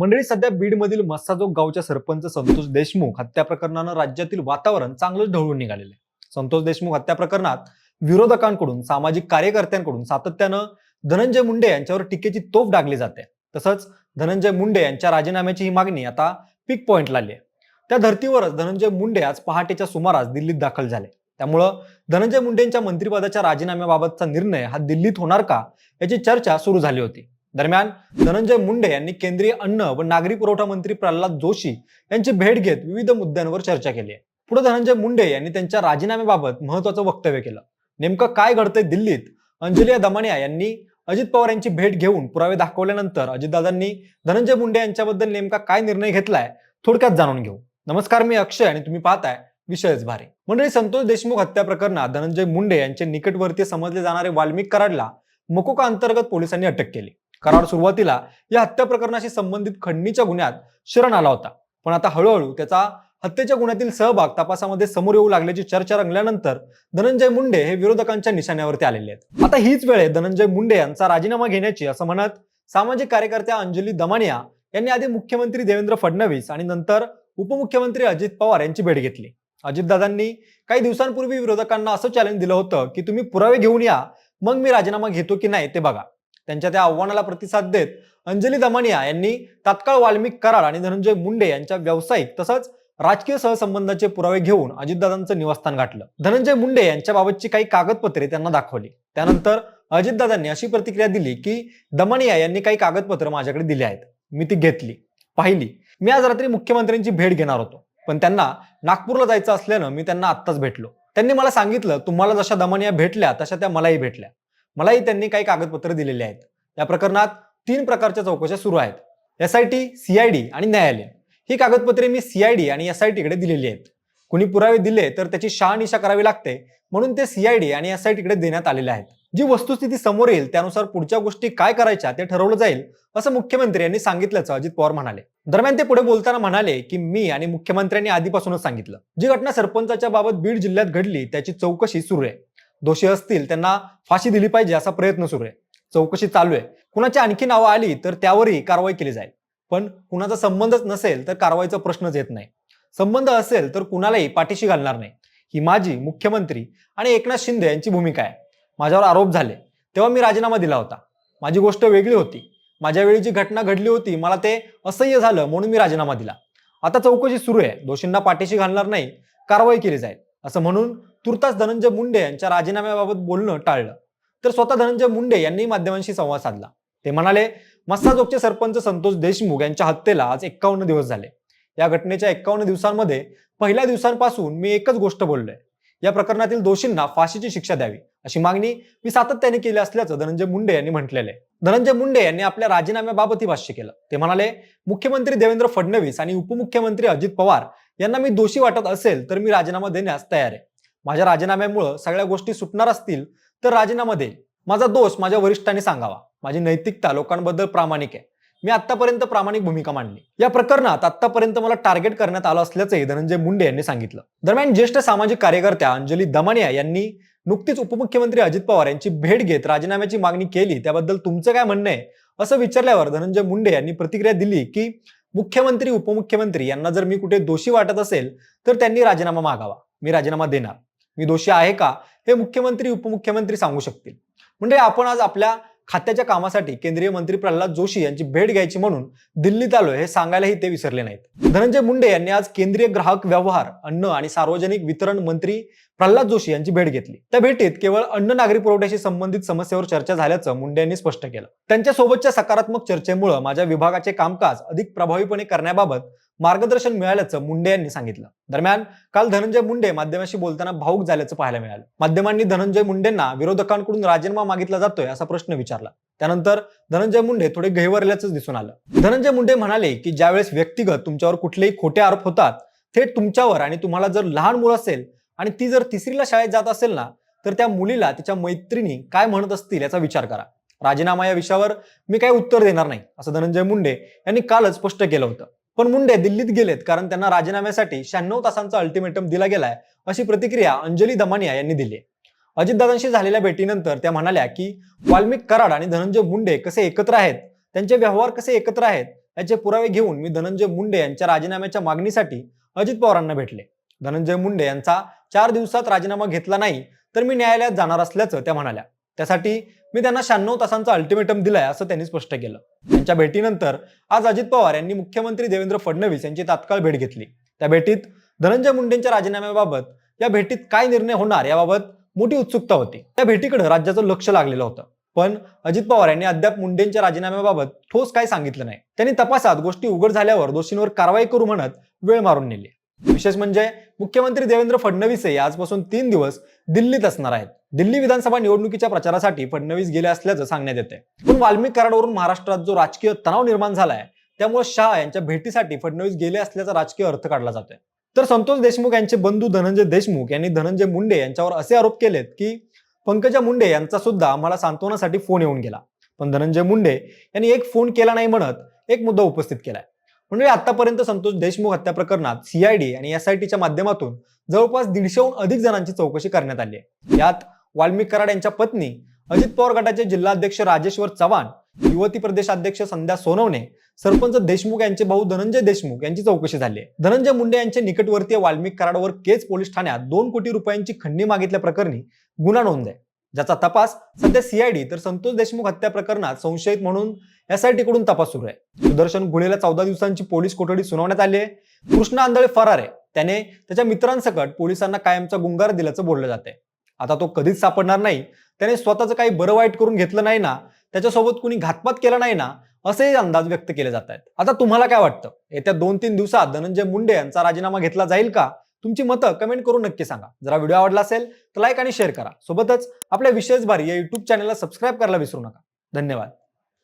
मंडळी सध्या बीडमधील मस्साजोग गावच्या सरपंच संतोष देशमुख हत्या प्रकरणानं राज्यातील वातावरण चांगलंच ढवळून निघालेलं आहे. संतोष देशमुख हत्या प्रकरणात विरोधकांकडून सामाजिक कार्यकर्त्यांकडून सातत्यानं धनंजय मुंडे यांच्यावर टीकेची तोफ डागली जाते. तसंच धनंजय मुंडे यांच्या राजीनाम्याची ही मागणी आता पीक पॉइंटला आली आहे. त्या धर्तीवरच धनंजय मुंडे आज पहाटेच्या सुमारास दिल्लीत दाखल झाले. त्यामुळं धनंजय मुंडेंच्या मंत्रिपदाच्या राजीनाम्याबाबतचा निर्णय हा दिल्लीत होणार का याची चर्चा सुरू झाली होती. दरम्यान धनंजय मुंडे यांनी केंद्रीय अन्न व नागरी पुरवठा मंत्री प्रल्हाद जोशी यांची भेट घेत विविध मुद्द्यांवर चर्चा केली आहे. पुढे धनंजय मुंडे यांनी त्यांच्या राजीनाम्याबाबत महत्वाचं वक्तव्य केलं. नेमकं काय घडतंय दिल्लीत? अंजलिया दमानिया यांनी अजित पवार यांची भेट घेऊन पुरावे दाखवल्यानंतर अजितदादांनी धनंजय मुंडे यांच्याबद्दल नेमका काय निर्णय घेतलाय थोडक्यात जाणून घेऊ. नमस्कार मी अक्षय आणि तुम्ही पाहताय विषयच भारी. मंडळी संतोष देशमुख हत्या प्रकरणात धनंजय मुंडे यांचे निकटवर्तीय समजले जाणारे वाल्मिक कराडला मकोका अंतर्गत पोलिसांनी अटक केली. कराड सुरुवातीला या हत्या प्रकरणाशी संबंधित खंडणीच्या गुन्ह्यात शरण आला होता. पण आता हळूहळू त्याचा हत्येच्या गुन्ह्यातील सहभाग तपासामध्ये समोर येऊ लागल्याची चर्चा रंगल्यानंतर धनंजय मुंडे हे विरोधकांच्या निशाण्यावरती आलेले आहेत. आता हीच वेळ धनंजय मुंडे यांचा राजीनामा घेण्याची असं म्हणत सामाजिक कार्यकर्त्या अंजली दमानिया यांनी आधी मुख्यमंत्री देवेंद्र फडणवीस आणि नंतर उपमुख्यमंत्री अजित पवार यांची भेट घेतली. अजितदादांनी काही दिवसांपूर्वी विरोधकांना असं चॅलेंज दिलं होतं की तुम्ही पुरावे घेऊन या मग मी राजीनामा घेतो की नाही ते बघा. त्यांच्या त्या आव्हानाला प्रतिसाद देत अंजली दमानिया यांनी तात्काळ वाल्मिक कराड आणि धनंजय मुंडे यांच्या व्यावसायिक तसंच राजकीय सहसंबंधाचे पुरावे घेऊन अजितदादांचं निवासस्थान गाठलं. धनंजय मुंडे यांच्याबाबतची काही कागदपत्रे त्यांना दाखवली. त्यानंतर अजितदादांनी अशी प्रतिक्रिया दिली की दमानिया यांनी काही कागदपत्र माझ्याकडे दिली आहेत. मी ती घेतली पाहिली. मी आज रात्री मुख्यमंत्र्यांची भेट घेणार होतो. पण त्यांना नागपूरला जायचं असल्यानं मी त्यांना आत्ताच भेटलो. त्यांनी मला सांगितलं तुम्हाला जशा दमानिया भेटल्या तशा त्या मलाही भेटल्या. मलाही त्यांनी काही कागदपत्र दिलेली आहेत. या प्रकरणात तीन प्रकारच्या चौकशा सुरू आहेत. एस आय टी सीआयडी आणि न्यायालय. ही कागदपत्रे मी सीआयडी आणि एस आय टीकडे दिलेली आहेत. कुणी पुरावे दिले तर त्याची शहानिशा करावी लागते म्हणून ते सीआयडी आणि एस आय टीकडे देण्यात आलेले आहेत. जी वस्तुस्थिती समोर येईल त्यानुसार पुढच्या गोष्टी काय करायच्या ते ठरवलं जाईल असं मुख्यमंत्री यांनी सांगितल्याचं अजित पवार म्हणाले. दरम्यान ते पुढे बोलताना म्हणाले की मी आणि मुख्यमंत्र्यांनी आधीपासूनच सांगितलं. जी घटना सरपंचाच्या बाबत बीड जिल्ह्यात घडली त्याची चौकशी सुरू आहे. दोषी असतील त्यांना फाशी दिली पाहिजे असा प्रयत्न सुरू आहे. चौकशी चालू आहे. कुणाची आणखी नावं आली तर त्यावरही कारवाई केली जाईल. पण कुणाचा संबंधच नसेल तर कारवाईचा प्रश्नच येत नाही. संबंध असेल तर कुणालाही पाठीशी घालणार नाही. ही माझी मुख्यमंत्री आणि एकनाथ शिंदे यांची भूमिका आहे. माझ्यावर आरोप झाले. तेव्हा मी राजीनामा दिला होता. माझी गोष्ट वेगळी होती. माझ्या वेळी जी घटना घडली होती मला ते असह्य झालं म्हणून मी राजीनामा दिला. आता चौकशी सुरू आहे. दोषींना पाठीशी घालणार नाही. कारवाई केली जाईल. असं म्हणून तुर्तास धनंजय मुंडे यांच्या राजीनाम्याबाबत बोलणं टाळलं. तर स्वतः धनंजय मुंडे यांनी माध्यमांशी संवाद साधला. ते म्हणाले मस्साजोगचे सरपंच संतोष देशमुख यांच्या हत्येला आज एक्कावन्न दिवस झाले. या घटनेच्या एक्कावन्न दिवसांमध्ये पहिल्या दिवसांपासून मी एकच गोष्ट बोललोय. या प्रकरणातील दोषींना फाशीची शिक्षा द्यावी अशी मागणी मी सातत्याने केली असल्याचं धनंजय मुंडे यांनी म्हटलेलं आहे. धनंजय मुंडे यांनी आपल्या राजीनाम्याबाबतही भाष्य केलं. ते म्हणाले मुख्यमंत्री देवेंद्र फडणवीस आणि उपमुख्यमंत्री अजित पवार यांना मी दोषी वाटत असेल तर मी राजीनामा देण्यास तयार आहे. माझ्या राजीनाम्यामुळं सगळ्या गोष्टी सुटणार असतील तर राजीनामा देईल. माझा दोष माझ्या वरिष्ठांनी सांगावा. माझी नैतिकता लोकांबद्दल प्रामाणिक आहे. मी आतापर्यंत प्रामाणिक भूमिका मांडली. या प्रकरणात आतापर्यंत मला टार्गेट करण्यात आलं असल्याचंही धनंजय मुंडे यांनी सांगितलं. दरम्यान ज्येष्ठ सामाजिक कार्यकर्त्या अंजली दमानिया यांनी नुकतीच उपमुख्यमंत्री अजित पवार यांची भेट घेत राजीनाम्याची मागणी केली. त्याबद्दल तुमचं काय म्हणणं आहे? असं विचारल्यावर धनंजय मुंडे यांनी प्रतिक्रिया दिली की मुख्यमंत्री उपमुख्यमंत्री यांना जर मी कुठे दोषी वाटत असेल तर त्यांनी राजीनामा मागावा. मी राजीनामा देणार. मी दोषी आहे का? हे मुख्यमंत्री उपमुख्यमंत्री सांगू शकतील. म्हणजे आपण आज आपल्या खात्याच्या कामासाठी केंद्रीय मंत्री प्रल्हाद जोशी यांची भेट घ्यायची म्हणून दिल्लीत आलोय हे सांगायलाही ते विसरले नाहीत. धनंजय मुंडे यांनी आज केंद्रीय ग्राहक व्यवहार अन्न आणि सार्वजनिक वितरण मंत्री प्रल्हाद जोशी यांची भेट घेतली. त्या भेटीत केवळ अन्न नागरी पुरवठ्याशी संबंधित समस्येवर चर्चा झाल्याचं मुंडे यांनी स्पष्ट केलं. त्यांच्या सोबतच्या सकारात्मक चर्चेमुळे माझ्या विभागाचे कामकाज अधिक प्रभावीपणे करण्याबाबत मार्गदर्शन मिळाल्याचं मुंडे यांनी सांगितलं. दरम्यान काल धनंजय मुंडे माध्यमाशी बोलताना भाऊक झाल्याचं पाहायला मिळालं. माध्यमांनी धनंजय मुंडेंना विरोधकांकडून राजीनामा मागितला जातोय असा प्रश्न विचारला. त्यानंतर धनंजय मुंडे थोडे गहिवरल्याचं दिसून आलं. धनंजय मुंडे म्हणाले की ज्यावेळेस व्यक्तिगत तुमच्यावर कुठलेही खोटे आरोप होतात थेट तुमच्यावर आणि तुम्हाला जर लहान मुलं असेल आणि ती जर तिसरीला शाळेत जात असेल ना तर त्या मुलीला तिच्या मैत्रिणी काय म्हणत असतील याचा विचार करा. राजीनामा या विषयावर मी काय उत्तर देणार नाही असं धनंजय मुंडे यांनी कालच स्पष्ट केलं होतं. पण मुंडे दिल्लीत गेलेत कारण त्यांना राजीनाम्यासाठी शहाण्णव तासांचा अल्टिमेटम दिला गेलाय अशी प्रतिक्रिया अंजली दमानिया यांनी दिली आहे. अजितदादांशी झालेल्या भेटीनंतर त्या म्हणाल्या की वाल्मिक कराड आणि धनंजय मुंडे कसे एकत्र आहेत? त्यांचे व्यवहार कसे एकत्र आहेत? याचे पुरावे घेऊन मी धनंजय मुंडे यांच्या राजीनाम्याच्या मागणीसाठी अजित पवारांना भेटले. धनंजय मुंडे यांचा चार दिवसात राजीनामा घेतला नाही तर मी न्यायालयात जाणार असल्याचं त्या म्हणाल्या. त्यासाठी मी त्यांना शहाण्णव तासांचा अल्टिमेटम दिलाय असं त्यांनी स्पष्ट केलं. त्यांच्या भेटीनंतर आज अजित पवार यांनी मुख्यमंत्री देवेंद्र फडणवीस यांची तात्काळ भेट घेतली. त्या भेटीत धनंजय मुंडेंच्या राजीनाम्याबाबत या भेटीत काय निर्णय होणार याबाबत मोठी उत्सुकता होती. त्या भेटीकडे राज्याचं लक्ष लागलेलं होतं. पण अजित पवार यांनी अद्याप मुंडेंच्या राजीनाम्याबाबत ठोस काय सांगितलं नाही. त्यांनी तपासात गोष्टी उघड झाल्यावर दोषींवर कारवाई करू म्हणत वेळ मारून नेली. विशेष म्हणजे मुख्यमंत्री देवेंद्र फडणवीस हे आजपासून तीन दिवस दिल्लीत असणार आहेत. दिल्ली विधानसभा निवडणुकीच्या प्रचारासाठी फडणवीस गेले असल्याचं सांगण्यात येते पण वाल्मिक कराडवरून महाराष्ट्रात जो राजकीय तणाव निर्माण झालाय त्यामुळे शाह यांच्या भेटीसाठी फडणवीस गेले असल्याचा राजकीय अर्थ काढला जातोय. तर संतोष देशमुख यांचे बंधू धनंजय देशमुख यांनी धनंजय मुंडे यांच्यावर असे आरोप केलेत की पंकजा मुंडे यांचा सुद्धा आम्हाला सांत्वनासाठी फोन येऊन गेला. पण धनंजय मुंडे यांनी एक फोन केला नाही म्हणत एक मुद्दा उपस्थित केलाय. म्हणजे आतापर्यंत संतोष देशमुख हत्या प्रकरणात सीआयडी आणि एसआयटीच्या माध्यमातून जवळपास दीडशेहून अधिक जणांची चौकशी करण्यात आली आहे. यात वाल्मिक कराड यांच्या पत्नी अजित पवार गटाचे जिल्हाध्यक्ष राजेश्वर चव्हाण युवती प्रदेशाध्यक्ष संध्या सोनवणे सरपंच देशमुख यांचे भाऊ धनंजय देशमुख यांची चौकशी झाली आहे. धनंजय मुंडे यांचे निकटवर्तीय वाल्मिक कराडवर केज पोलीस ठाण्यात दोन कोटी रुपयांची खंडणी मागितल्या प्रकरणी गुन्हा नोंद आहे. ज्याचा तपास सध्या सीआयडी तर संतोष देशमुख हत्या प्रकरणात संशयित म्हणून एसआयटीकडून तपास सुरू आहे. सुदर्शन गुळेला चौदा दिवसांची पोलीस कोठडी सुनावण्यात आली आहे. कृष्ण आंधळे फरार आहे. त्याने त्याच्या मित्रांसकट पोलिसांना कायमचा गुंगार दिल्याचं बोललं जाते आता तो कधीच सापडणार नाही. त्याने स्वतःचं काही बरं वाईट करून घेतलं नाही ना त्याच्यासोबत कुणी घातपात केला नाही ना असेही अंदाज व्यक्त केले जात आहेत. आता तुम्हाला काय वाटतं? येत्या दोन तीन दिवसात धनंजय मुंडे यांचा राजीनामा घेतला जाईल का? तुमची मतं कमेंट करून नक्की सांगा. जरा व्हिडिओ आवडला असेल तर लाईक आणि शेअर करा. सोबतच आपल्या विशेष भारी या युट्यूब चॅनलला सबस्क्राईब करायला विसरू नका. धन्यवाद.